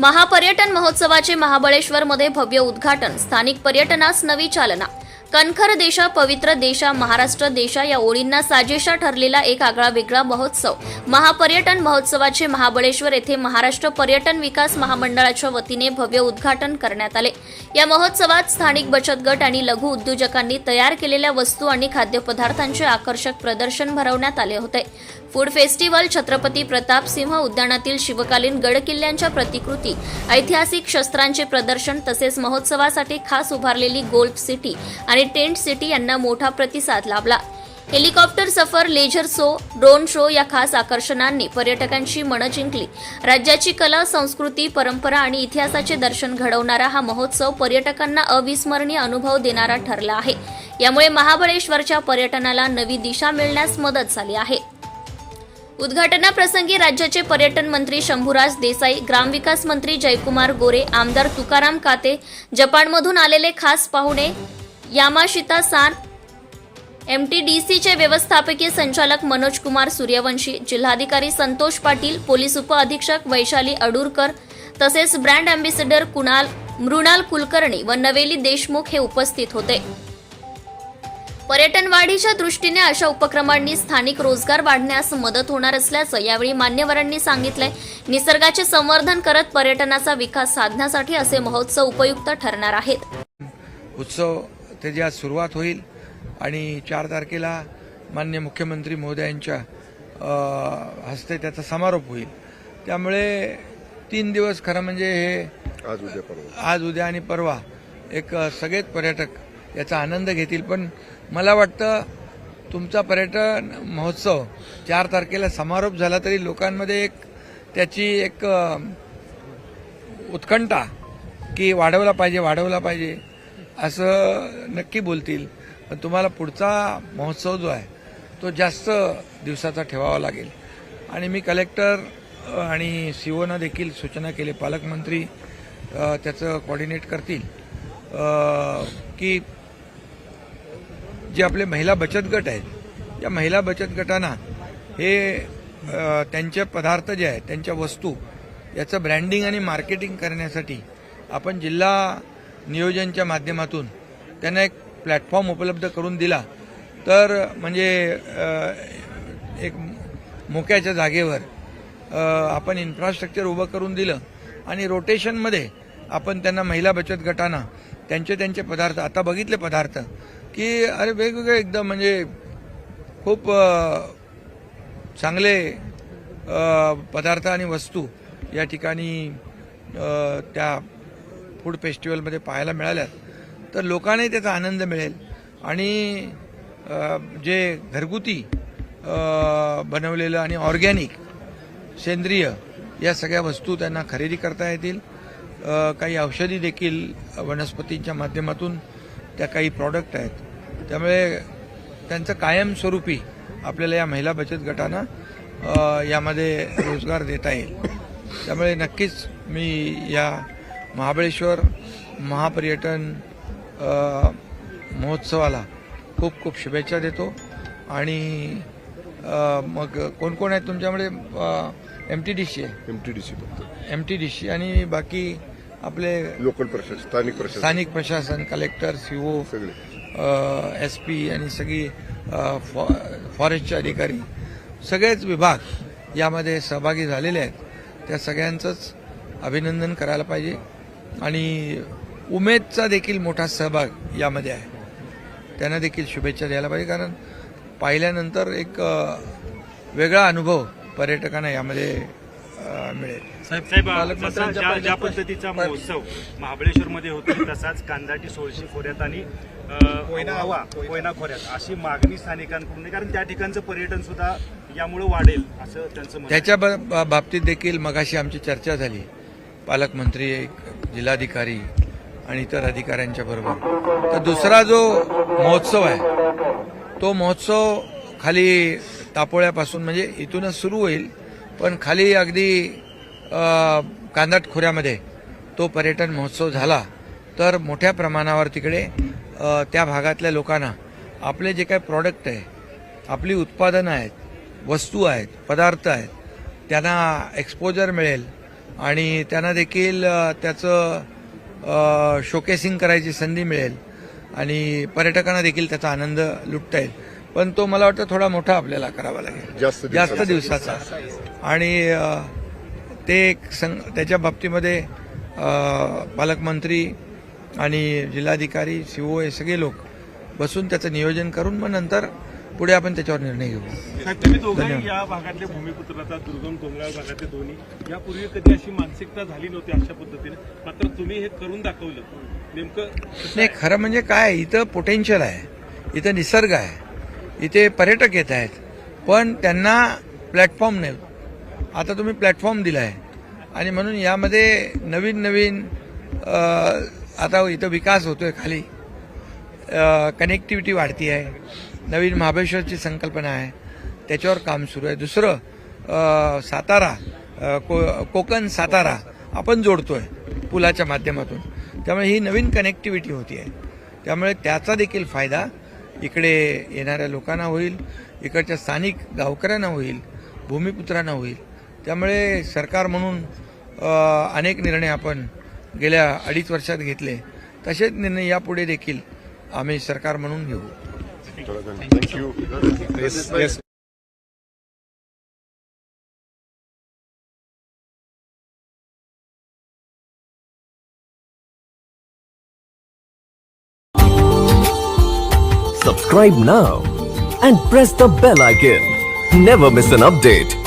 महापर्यटन महोत्सवाचे महाबळेश्वरमध्ये भव्य उद्घाटन स्थानिक पर्यटनास नवी चालना. कणखर देशा पवित्र देशा महाराष्ट्र देशा या ओळींना साजेशा ठरलेला एक आगळा वेगळा महोत्सव. महापर्यटन महोत्सवाचे महाबळेश्वर येथे महाराष्ट्र पर्यटन विकास महामंडळाच्या वतीने भव्य उद्घाटन करण्यात आले. या महोत्सवात स्थानिक बचत गट आणि लघु उद्योजकांनी तयार केलेल्या वस्तू आणि खाद्यपदार्थांचे आकर्षक प्रदर्शन भरवण्यात आले होते. फूड फेस्टिवल छत्रपती प्रताप सिंह उद्यानातील शिवकालीन गडकिल्ल्यांच्या प्रतिकृती ऐतिहासिक शस्त्रांचे प्रदर्शन तसेच महोत्सवासाठी खास उभारलेली गोल्फ सिटी आणि टेंट सिटी यांना मोठा प्रतिसाद लाभला. हेलिकॉप्टर सफर लेझर शो ड्रोन शो या खास आकर्षणांनी पर्यटकांची मनं जिंकली. राज्याची कला संस्कृती परंपरा आणि इतिहासाचे दर्शन घडवणारा हा महोत्सव पर्यटकांना अविस्मरणीय अनुभव देणारा ठरला आहे. यामुळे महाबळेश्वरच्या पर्यटनाला नवी दिशा मिळण्यास मदत झाली आहे. उद्घाटनाप्रसंगी राज्याचे पर्यटन मंत्री शंभूराज देसाई ग्रामविकास मंत्री जयकुमार गोरे आमदार तुकाराम काते जपानमधून आलेले खास पाहुणे यामाशिता सान एमटीडीसीचे व्यवस्थापकीय संचालक मनोज कुमार सूर्यवंशी जिल्हाधिकारी संतोष पाटील पोलीस उपअधीक्षक वैशाली अडूरकर तसेच ब्रँड अँबेसेडर कुणाल मृणाल कुलकर्णी व नवेली देशमुख हे उपस्थित होते. पर्यटन वाढीच्या दृष्टीने अशा उपक्रमांनी स्थानिक रोजगार वाढण्यास मदत होणार असल्याचं यावेळी मान्यवरांनी सांगितलंय. निसर्गाचे संवर्धन करत पर्यटनाचा विकास साधण्यासाठी असे महोत्सव उपयुक्त ठरणार आहेत. उत्सव त्याची आज सुरुवात होईल आणि चार तारखेला मान्य मुख्यमंत्री महोदयांच्या हस्ते त्याचा समारोप होईल. त्यामुळे तीन दिवस खरं म्हणजे हे आज उद्या परवा. आज उद्या आणि परवा एक सगळेच पर्यटक याचा आनंद घेतील. पण मला वाटतं तुमचा पर्यटन महोत्सव चार तारखेला समारोप झाला तरी लोकांमध्ये एक त्याची एक उत्कंठा की वाढवला पाहिजे वाढवला पाहिजे असं नक्की बोलतील. पण तुम्हाला पुढचा महोत्सव जो आहे तो जास्त दिवसाचा ठेवावा लागेल. आणि मी कलेक्टर आणि आणि सीओना देखील सूचना केली पालकमंत्री त्याचं कॉर्डिनेट करतील. की जे आपले महिला बचत गट आहेत या महिला बचत गटांना हे त्यांचे पदार्थ जे आहेत त्यांच्या वस्तू याचं ब्रँडिंग आणि मार्केटिंग करण्यासाठी आपण जिल्हा नियोजनच्या माध्यमातून त्यांना एक प्लॅटफॉर्म उपलब्ध करून दिला. तर म्हणजे एक मोक्याच्या जागेवर आपण इन्फ्रास्ट्रक्चर उभं करून दिलं आणि रोटेशनमध्ये आपण त्यांना महिला बचत गटांना त्यांचे त्यांचे पदार्थ आता बघितले पदार्थ की अरे वेगवेगळे एकदम म्हणजे खूप चांगले पदार्थ आणि वस्तू या ठिकाणी त्या फूड फेस्टिवलमध्ये पाहायला मिळाल्यात. तर लोकांनाही त्याचा आनंद मिळेल. आणि जे घरगुती बनवलेलं आणि ऑर्गॅनिक सेंद्रिय या सगळ्या वस्तू त्यांना खरेदी करता येतील. काही औषधी देखील वनस्पतींच्या माध्यमातून त्या काही प्रॉडक्ट आहेत. त्यामुळे त्यांचं कायमस्वरूपी आपल्याला या महिला बचत गटांना यामध्ये रोजगार देता येईल. त्यामुळे नक्कीच मी या महाबळेश्वर महापर्यटन महोत्सवाला खूप खूप शुभेच्छा देतो. आणि मग कोण कोण आहेत तुमच्याकडे एम टी डी सी आहे. एमटीडीसी फक्त. एम टी डी सी आणि बाकी आपले लोकल प्रशासन स्थानिक प्रशासन. स्थानिक प्रशासन कलेक्टर सीओ सगळे. एस पी आणि सगळी फॉरेस्टचे अधिकारी सगळेच विभाग यामध्ये सहभागी झालेले आहेत. त्या सगळ्यांचंच अभिनंदन करायला पाहिजे. आणि उमेदचा देखील मोठा सहभाग यामध्ये आहे. त्यांना देखील शुभेच्छा द्यायला पाहिजे. कारण पाहिल्यानंतर एक वेगळा अनुभव पर्यटकांना यामध्ये मिळेल साहेब साहेब जसा ज्या ज्या पद्धतीचा महोत्सव महाबळेश्वरमध्ये होतो तसाच कांदाटी सोळशी खोऱ्यात आणि अ, वावा कोयना खोऱ्यात अशी मागणी स्थानिकांकडून कारण त्या ठिकाणचं पर्यटन सुद्धा यामुळे वाढेल असं त्यांचं. त्याच्या ब- ब- बाबतीत देखील मगाशी आमची चर्चा झाली. पालकमंत्री एक जिल्हाधिकारी आणि इतर अधिकाऱ्यांच्या बरोबर. तर दुसरा जो महोत्सव आहे तो महोत्सव खाली तापोळ्यापासून म्हणजे इथूनच सुरू होईल. पण खाली अगदी कांदाट खोऱ्यामध्ये तो पर्यटन महोत्सव झाला तर मोठ्या प्रमाणावर तिकडे त्या भागातल्या लोकांना आपले जे काही प्रॉडक्ट आहे आपली उत्पादनं आहेत वस्तू आहेत पदार्थ आहेत त्यांना एक्सपोजर मिळेल आणि त्यांना देखील त्याचं शोकेसिंग करायची संधी मिळेल आणि पर्यटकांना देखील त्याचा आनंद लुटता येईल. पण तो मला वाटतं थोडा मोठा आपल्याला करावा लागेल. जास्त जास्त दिवसाचा. आणि ते एक संग त्याच्या बाबतीमध्ये पालकमंत्री आणि जिल्हाधिकारी सीओ हे सगळे लोक बसून त्याचं नियोजन करून मग नंतर पुढे आपण त्याच्यावर निर्णय घेऊ. या भागातले भूमिपुत्राचा दुर्गम डोंगराळ भागातले दोन्ही यापूर्वी कधी अशी मानसिकता झाली नव्हती अशा पद्धतीने? मात्र तुम्ही हे करून दाखवलं. नेमकं नाही खरं म्हणजे काय इथं पोटेन्शियल आहे इथं निसर्ग आहे इथे पर्यटक येत आहेत पण त्यांना प्लॅटफॉर्म नाही. आता तुम्ही प्लॅटफॉर्म दिला आहे आणि म्हणून यामध्ये नवीन नवीन आता इथं विकास होतो आहे खाली कनेक्टिव्हिटी वाढती आहे. नवीन महाबळेश्वरची संकल्पना आहे. त्याच्यावर काम सुरू आहे. दुसरं सातारा को कोकण सातारा आपण जोडतो आहे पुलाच्या माध्यमातून. त्यामुळे ही नवीन कनेक्टिव्हिटी होती आहे. त्यामुळे त्याचा देखील फायदा इकडे येणाऱ्या लोकांना होईल इकडच्या स्थानिक गावकऱ्यांना होईल भूमिपुत्रांना होईल. त्यामुळे सरकार म्हणून अनेक निर्णय आपण गेल्या अडीच वर्षात घेतले तसेच निर्णय यापुढे देखील आम्ही सरकार म्हणून घेऊ Subscribe now and press the bell icon. Never miss an update.